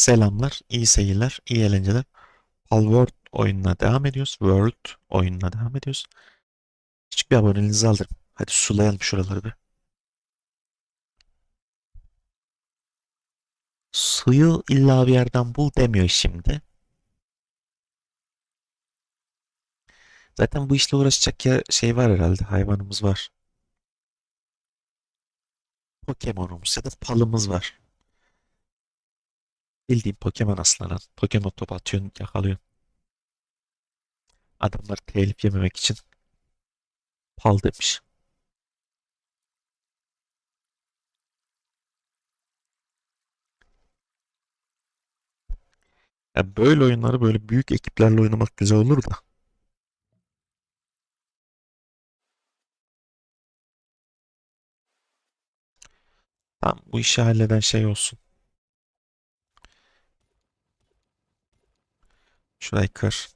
Selamlar, iyi seyirler, iyi eğlenceler. Palworld oyununa devam ediyoruz. World oyununa devam ediyoruz. Küçük bir aboneliğinizi alırım. Hadi sulayalım şuraları bir. Suyu illa bir yerden bul demiyor şimdi. Zaten bu işle uğraşacak ya şey var herhalde. Hayvanımız var. Pokemon'umuz ya da palımız var. Bildiğim Pokemon aslında. Pokemon topu atıyorsun, yakalıyorsun. Adamlar telif yememek için pal demiş. Ya böyle oyunları böyle büyük ekiplerle oynamak güzel olur da. Tamam bu işi halleden şey olsun. Şurayı kır.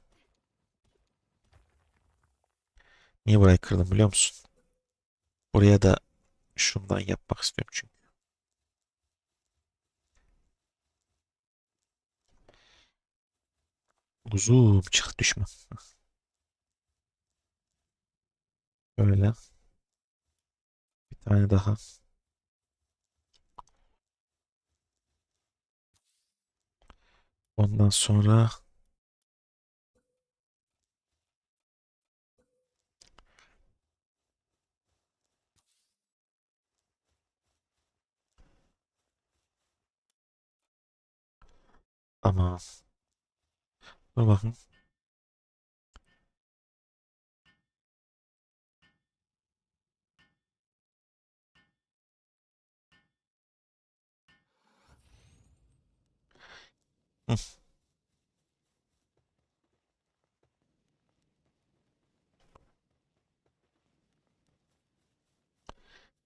Niye burayı kırdım biliyor musun? Buraya da şundan yapmak istiyorum çünkü. Uzun çık düşme. Böyle. Bir tane daha. Ondan sonra ama dur bakın.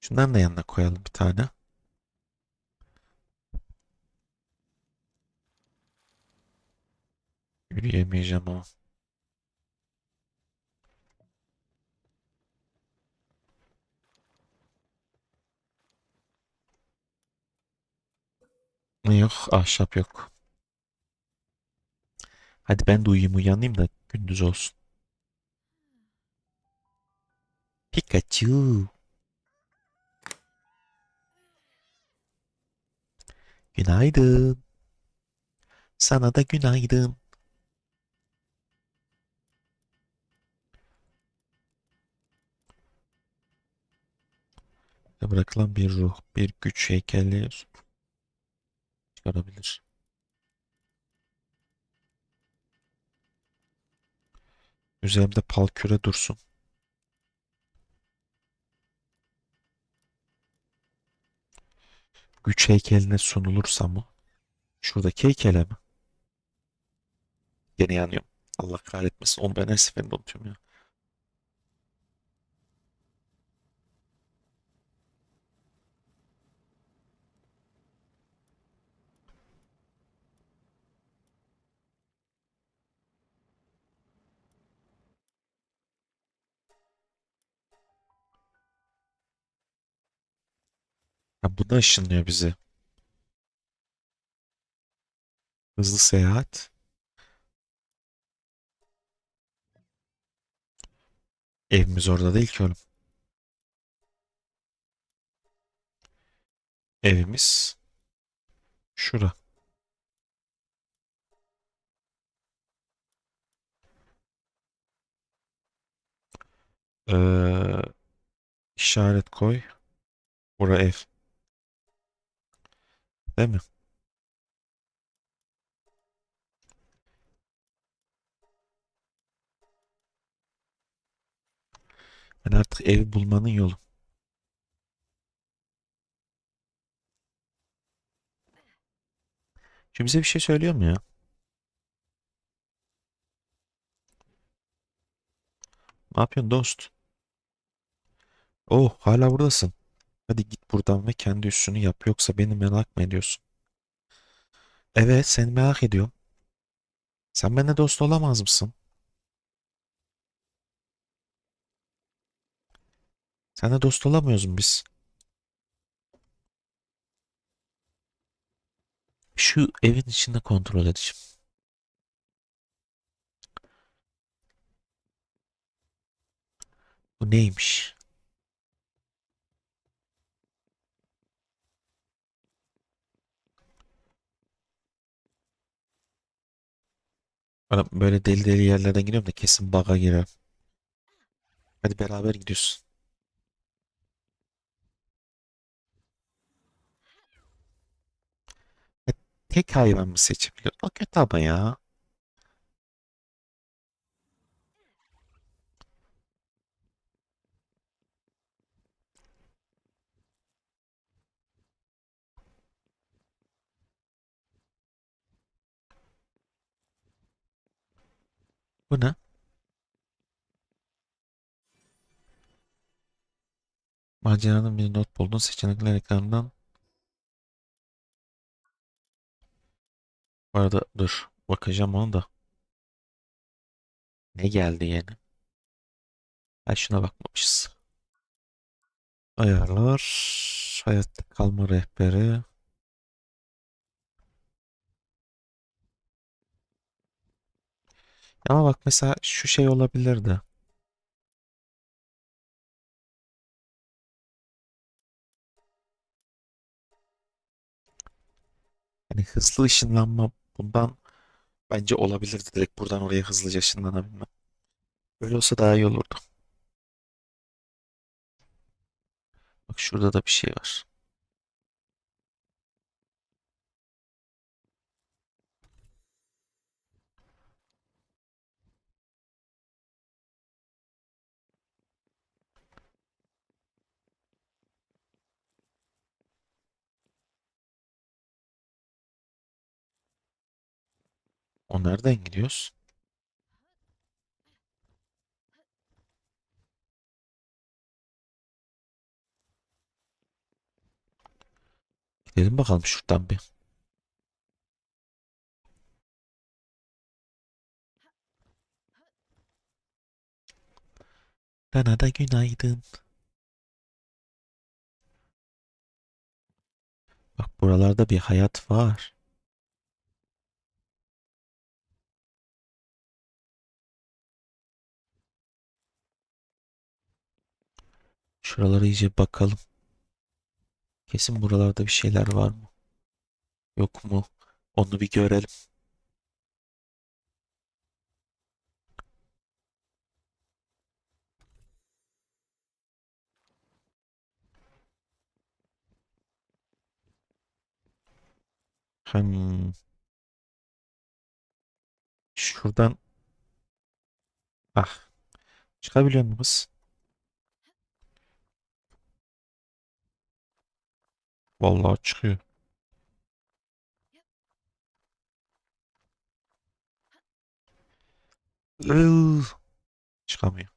Şundan da yanına koyalım bir tane. Yürüyemeyeceğim ama. Yok ahşap yok. Hadi ben de uyuyayım uyanayım da gündüz olsun. Pikachu. Günaydın. Sana da günaydın. Bırakılan bir ruh, bir güç heykeli çıkarabilir. Üzerimde pal küre dursun. Güç heykeline sunulursa mı? Şuradaki heykele mi? Gene yanıyorum. Allah kahretmesin. Onu ben her seferinde unutuyorum ya. Ha, bu da ışınlıyor bizi. Hızlı seyahat. Evimiz orada değil ki oğlum. Evimiz şura. Ee, işaret koy. Bura ev. Değil mi? Ben artık ev bulmanın yolu. Şimdi bize bir şey söylüyor mu ya? Ne yapıyorsun dost? Oh hala buradasın. Hadi git buradan ve kendi üstünü yap. Yoksa beni merak mı ediyorsun? Evet seni merak ediyorum. Sen benimle dost olamaz mısın? Seninle dost olamıyoruz mu biz? Şu evin içinde kontrol edeceğim. Bu neymiş? Bana böyle deli deli yerlerden giriyorum da kesin bug'a girer. Hadi beraber gidiyoruz. Ya tek hayvan mı seçebiliyor? O kötü ama ya. Bu ne? Maceranın bir not buldun. Seçenekler ekranından. Bu arada dur. Bakacağım onu da. Ne geldi yeni? Ha şuna bakmamışız. Ayarlar. Hayatta kalma rehberi. Ama bak mesela şu şey olabilirdi. Hani hızlı ışınlanma bundan bence olabilirdi. Direkt buradan oraya hızlıca ışınlanabilme. Böyle olsa daha iyi olurdu. Bak şurada da bir şey var. O nereden gidiyoruz? Gidelim bakalım şuradan bir. Sana da günaydın. Bak buralarda bir hayat var. Şuralara iyice bakalım. Kesin buralarda bir şeyler var mı? Yok mu? Onu bir görelim. Hmm. Şuradan ah çıkabiliyor muyuz? Vallahi çıkıyor. Iıı, Çıkamıyor.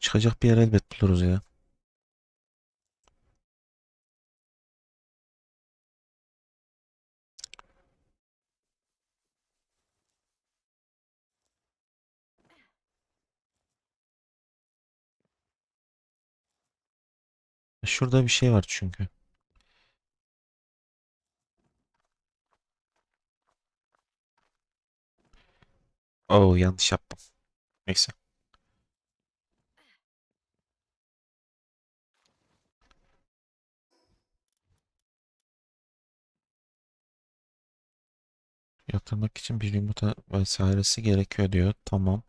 Çıkacak bir yer elbet buluruz ya. Şurada bir şey var çünkü. Oo yanlış yaptım. Neyse. Yatırmak için bir yumurta vesairesi gerekiyor diyor. Tamam.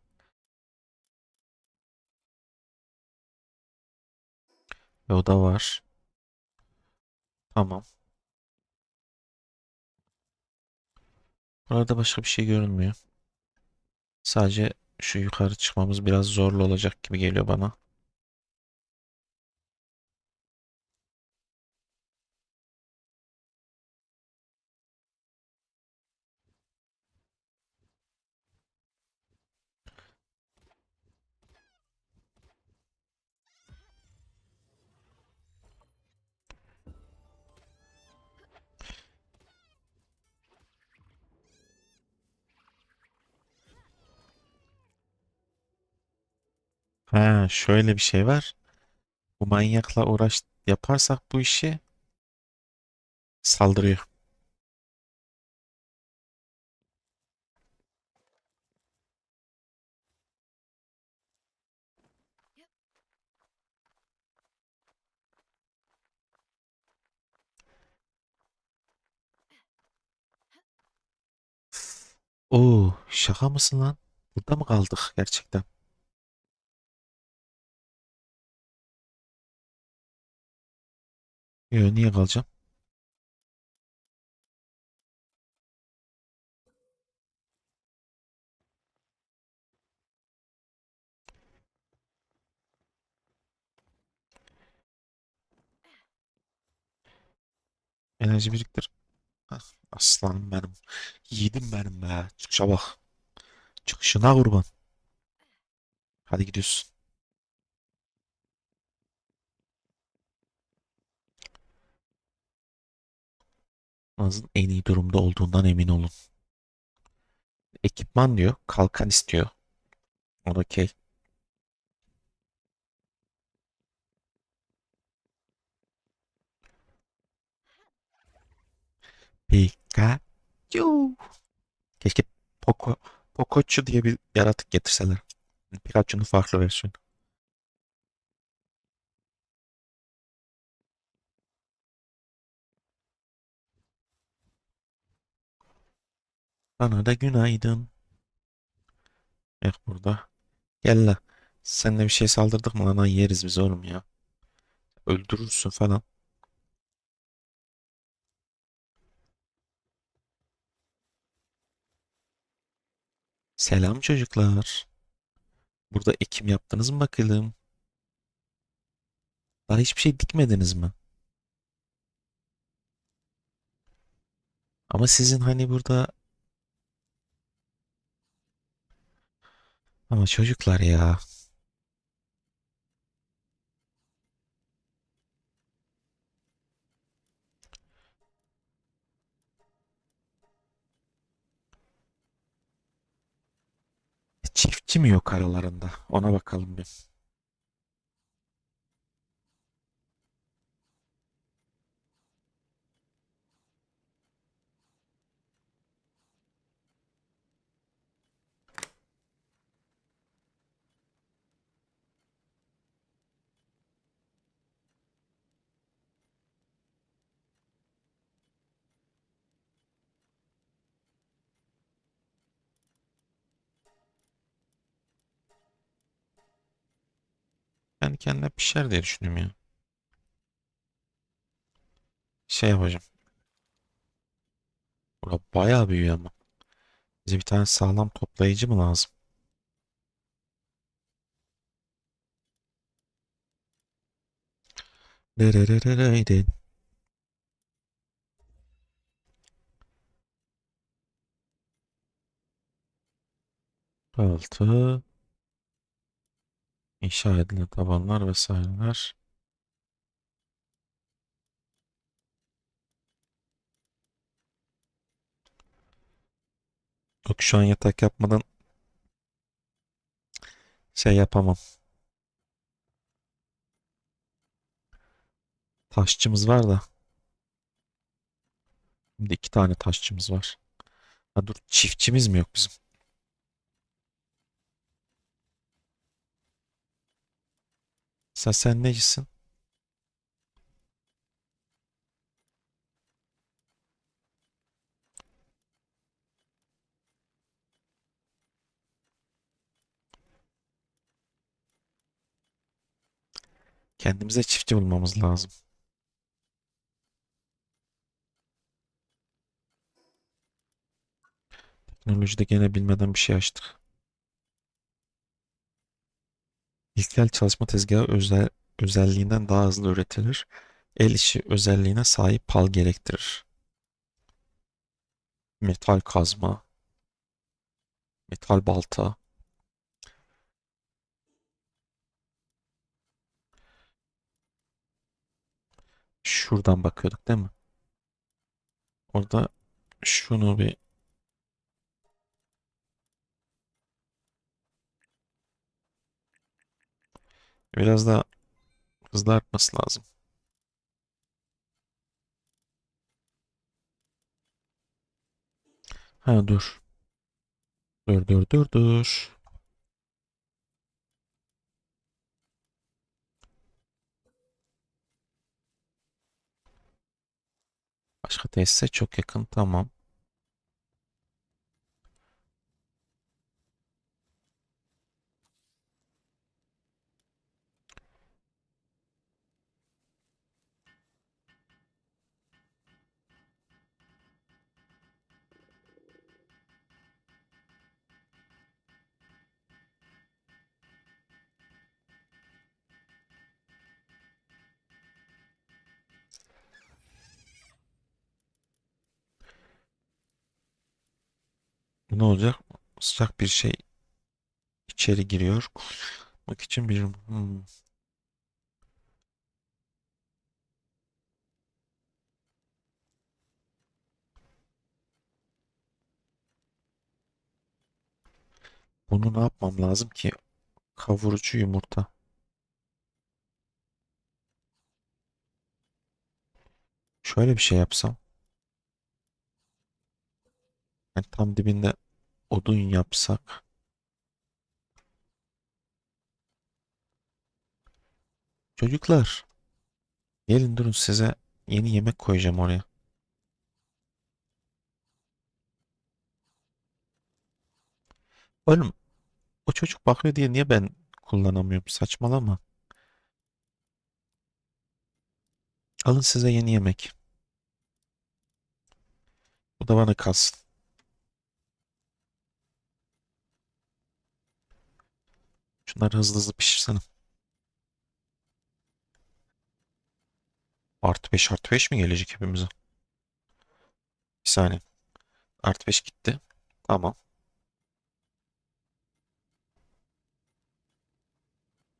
Ve o da var. Tamam. Burada başka bir şey görünmüyor. Sadece şu yukarı çıkmamız biraz zorlu olacak gibi geliyor bana. Ha, şöyle bir şey var. Bu manyakla uğraş yaparsak bu işi saldırıyor. Oo, şaka mısın lan? Burada mı kaldık gerçekten? Yo, niye kalacağım? Enerji biriktir. Aslanım benim. Yiğidim benim be. Çıkışa bak. Çıkışına kurban. Hadi gidiyorsun. Naz'ın en iyi durumda olduğundan emin olun. Ekipman diyor. Kalkan istiyor. O okey. Pikachu. Keşke Poco, Pocochu diye bir yaratık getirseler. Pikachu'nun farklı versiyonu. Sana da günaydın. Yok burada. Gel la. Seninle bir şey saldırdık mı lan yeriz biz oğlum ya. Öldürürsün falan. Selam çocuklar. Burada ekim yaptınız mı bakalım? Daha hiçbir şey dikmediniz mi? Ama sizin hani burada... Ama çocuklar ya. Çiftçi mi yok aralarında? Ona bakalım bir. Kendine pişer diye düşünüyorum ya. Şey yapacağım. Bura bayağı büyüyor ama. Bize bir tane sağlam toplayıcı mı lazım? Dırırırırıydın. Altı. İnşa edilen tabanlar vesaireler. Yok şu an yatak yapmadan şey yapamam. Taşçımız var da. Şimdi iki tane taşçımız var. Ha dur çiftçimiz mi yok bizim? Sen sen necisin? Kendimize çiftçi bulmamız lazım. Teknolojide gene bilmeden bir şey açtık. İlkel çalışma tezgahı özel, özelliğinden daha hızlı üretilir. El işi özelliğine sahip pal gerektirir. Metal kazma, metal balta. Şuradan bakıyorduk değil mi? Orada şunu bir biraz da Hızlı artması lazım. Ha dur. Dur dur dur dur. Başka tesise çok yakın tamam. Ne olacak? Sıcak bir şey içeri giriyor. Bak için bir hmm. Bunu ne yapmam lazım ki? Kavurucu yumurta. Şöyle bir şey yapsam. Yani tam dibinde odun yapsak. Çocuklar, gelin durun size yeni yemek koyacağım oraya. Oğlum, o çocuk bakıyor diye niye ben kullanamıyorum? Saçmalama. Alın size yeni yemek. Bu da bana kalsın. Şunları hızlı hızlı pişirsene. Artı 5 artı 5 mi gelecek hepimize? Bir saniye. Artı 5 gitti. Tamam.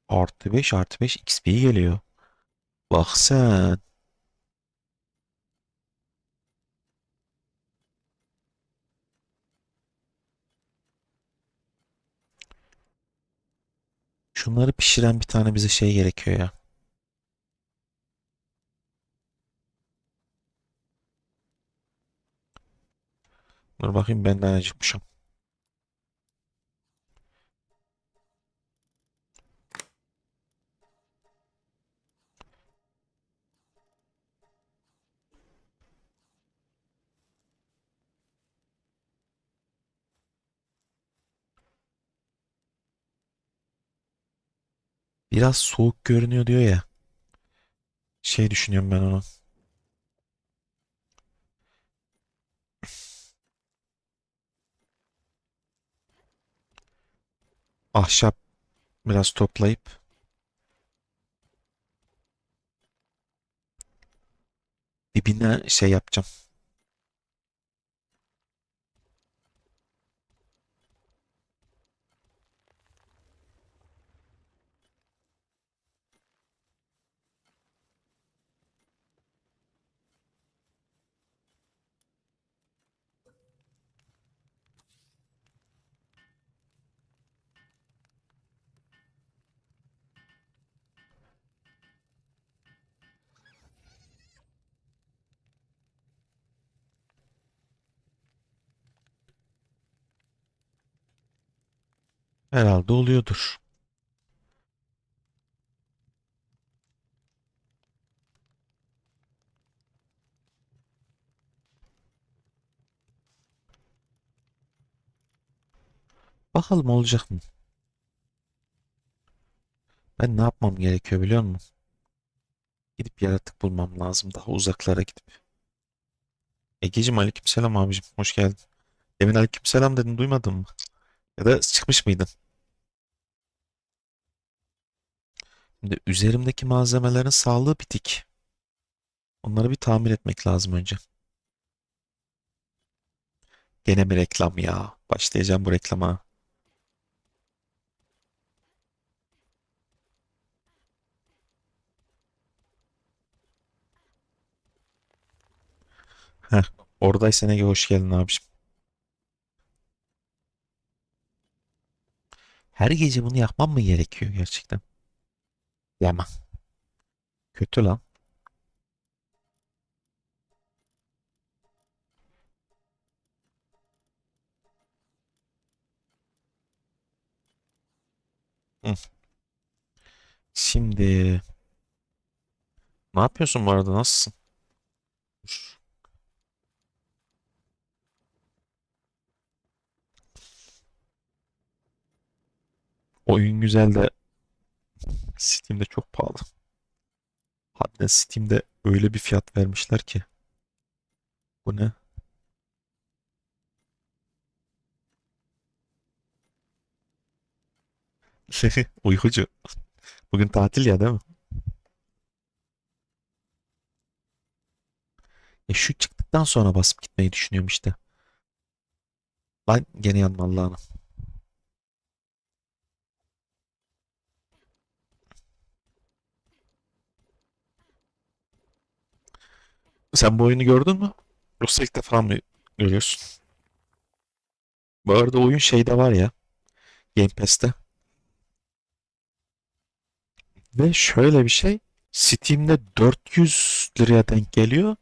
Artı 5 artı 5 XP geliyor. Bak sen. Şunları pişiren bir tane bize şey gerekiyor ya. Dur bakayım ben de acıkmışım. Biraz soğuk görünüyor diyor ya. Şey düşünüyorum ben onu. Ahşap biraz toplayıp dibine şey yapacağım. Herhalde oluyordur. Bakalım olacak mı? Ben ne yapmam gerekiyor biliyor musun? Gidip yaratık bulmam lazım. Daha uzaklara gidip. Egeciğim aleykümselam abicim. Hoş geldin. Demin aleykümselam dedin duymadın mı? Ya da çıkmış mıydın? Şimdi üzerimdeki malzemelerin sağlığı bitik. Onları bir tamir etmek lazım önce. Gene mi reklam ya? Başlayacağım bu reklama. Heh, oradaysan Ege hoş geldin abiciğim. Her gece bunu yapmam mı gerekiyor gerçekten? Yapma. Kötü lan. Hı. Şimdi ne yapıyorsun bu arada? Nasılsın? Oyun güzel de Steam'de çok pahalı. Harbiden Steam'de öyle bir fiyat vermişler ki. Bu ne? Uykucu. Bugün tatil ya değil mi? E şu çıktıktan sonra basıp gitmeyi düşünüyorum işte. Lan gene yanma Allah'ına. Sen bu oyunu gördün mü? Yoksa ilk defa mı görüyorsun? Bu arada oyun şeyde var ya. Game Pass'te. Ve şöyle bir şey. Steam'de 400 liraya denk geliyor.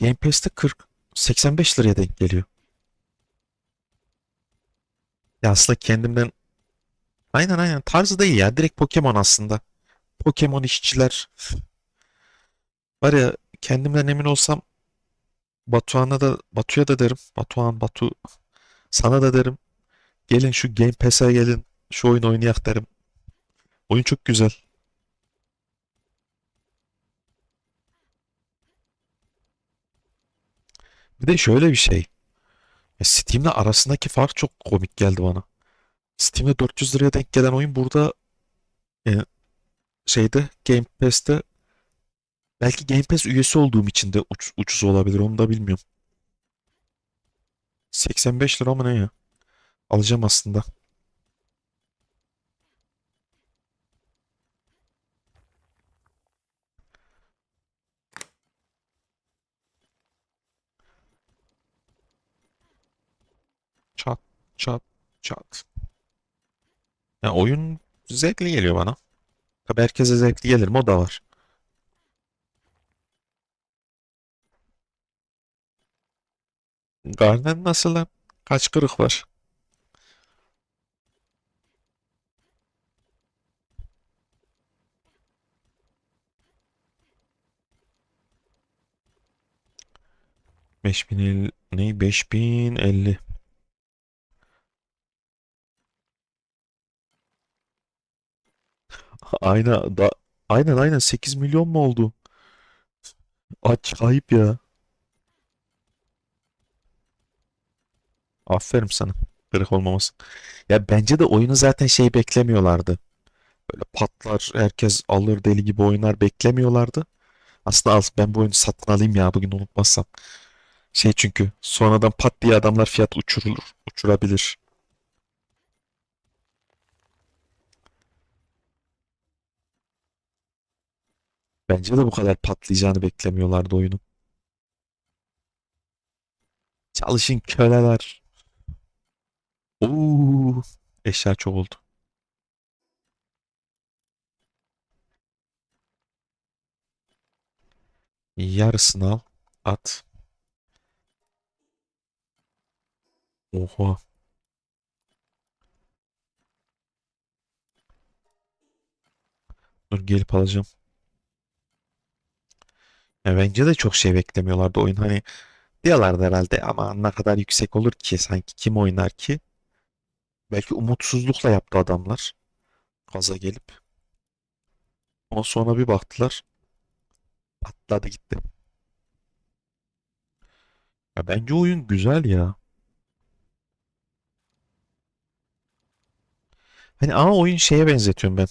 Game Pass'te 40 85 liraya denk geliyor. Ya aslında kendimden aynen aynen tarzı değil ya. Direkt Pokemon aslında. Pokemon işçiler var ya kendimden emin olsam Batuhan'a da Batu'ya da derim. Batuhan Batu sana da derim. Gelin şu Game Pass'e gelin. Şu oyun oynayak derim. Oyun çok güzel. Bir de şöyle bir şey. Steam'le arasındaki fark çok komik geldi bana. Steam'de 400 liraya denk gelen oyun burada e, şeyde Game Pass'te belki Game Pass üyesi olduğum için de uç- ucuz olabilir onu da bilmiyorum. 85 lira mı ne ya? Alacağım aslında. Çat çat çat. Ya oyun zevkli geliyor bana. Tabii herkese zevkli gelir mi o da var. Garden nasıl lan? Kaç kırık var? 5050 ne? 5050. Aynen da aynen aynen 8 milyon mu oldu? Aç ayıp ya. Aferin sana. Kırık olmaması. Ya bence de oyunu zaten şey beklemiyorlardı. Böyle patlar, herkes alır deli gibi oynar beklemiyorlardı. Aslında al ben bu oyunu satın alayım ya bugün unutmazsam. Şey çünkü sonradan pat diye adamlar fiyat uçurulur, uçurabilir. Bence de bu kadar patlayacağını beklemiyorlardı oyunun. Çalışın köleler. Oo, eşya çok oldu. Yarısını al, at. Oha. Dur gelip alacağım. Ya bence de çok şey beklemiyorlardı oyun. Hani diyorlardı herhalde ama ne kadar yüksek olur ki sanki kim oynar ki? Belki umutsuzlukla yaptı adamlar. Gaza gelip. Ama sonra bir baktılar. Patladı gitti. Ya bence oyun güzel ya. Hani ama oyun şeye benzetiyorum ben.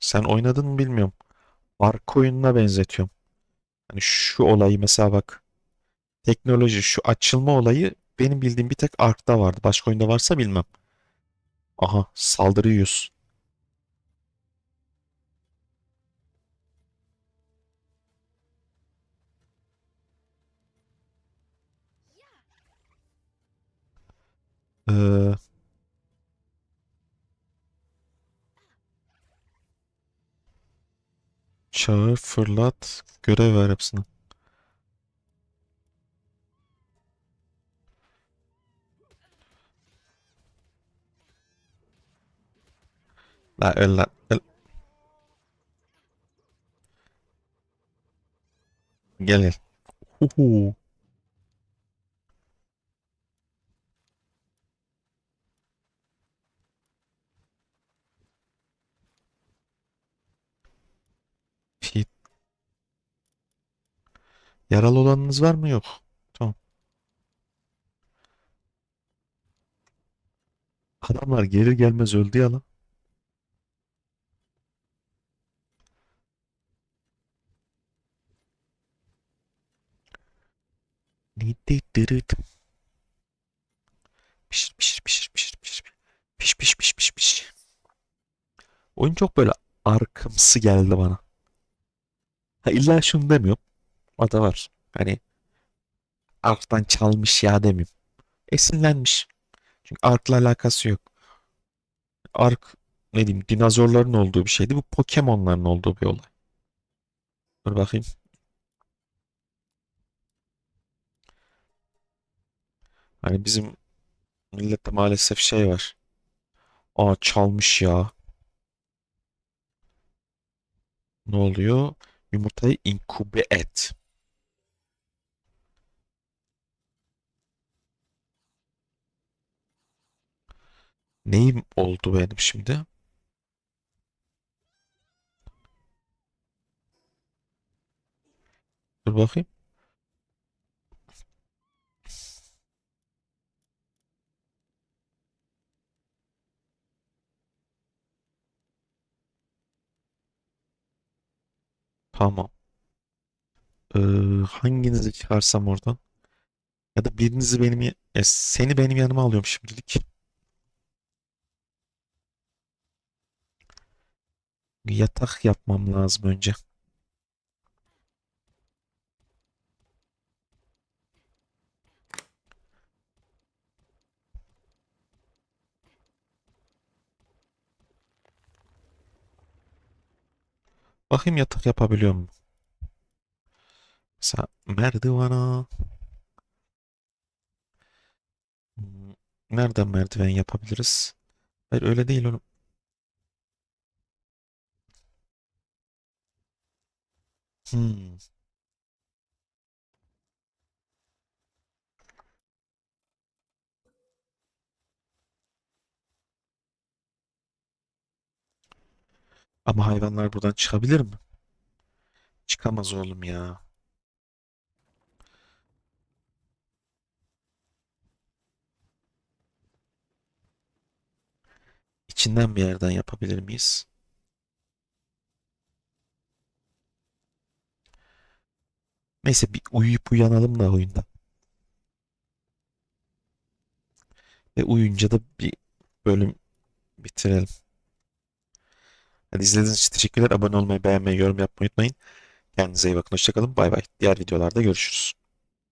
Sen oynadın mı bilmiyorum. Ark oyununa benzetiyorum. Hani şu olayı mesela bak. Teknoloji şu açılma olayı benim bildiğim bir tek Ark'ta vardı. Başka oyunda varsa bilmem. Aha saldırı yiyoruz. Ee, Çağır, fırlat, görev ver hepsine. La öl lan. öl. Gel gel. Uhu. Fit. Yaralı olanınız var mı? Yok. Tamam. Adamlar gelir gelmez öldü ya lan. Pişir pişir pişir pişir pişir. Piş piş piş piş piş. Oyun çok böyle arkımsı geldi bana. Ha illa şunu demiyorum. O da var. Hani Ark'tan çalmış ya demiyorum. Esinlenmiş. Çünkü Ark'la alakası yok. Ark ne diyeyim dinozorların olduğu bir şeydi. Bu Pokemon'ların olduğu bir olay. Dur bakayım. Hani bizim millette maalesef şey var. Aa çalmış ya. Ne oluyor? Yumurtayı inkübe et. Neyim oldu benim şimdi? Dur bakayım. Tamam. Ee, hanginizi çıkarsam oradan? Ya da birinizi benim ya seni benim yanıma alıyorum şimdilik. Yatak yapmam lazım önce. Bakayım yatak yapabiliyor mu? Mesela merdivana. Hmm, Nereden merdiven yapabiliriz? Hayır öyle değil oğlum. Hmm. Ama hayvanlar buradan çıkabilir mi? Çıkamaz oğlum ya. İçinden bir yerden yapabilir miyiz? Neyse bir uyuyup uyanalım da oyunda. Ve uyuyunca da bir bölüm bitirelim. Hadi izlediğiniz için teşekkürler. Abone olmayı, beğenmeyi, yorum yapmayı unutmayın. Kendinize iyi bakın. Hoşça kalın. Bay bay. Diğer videolarda görüşürüz.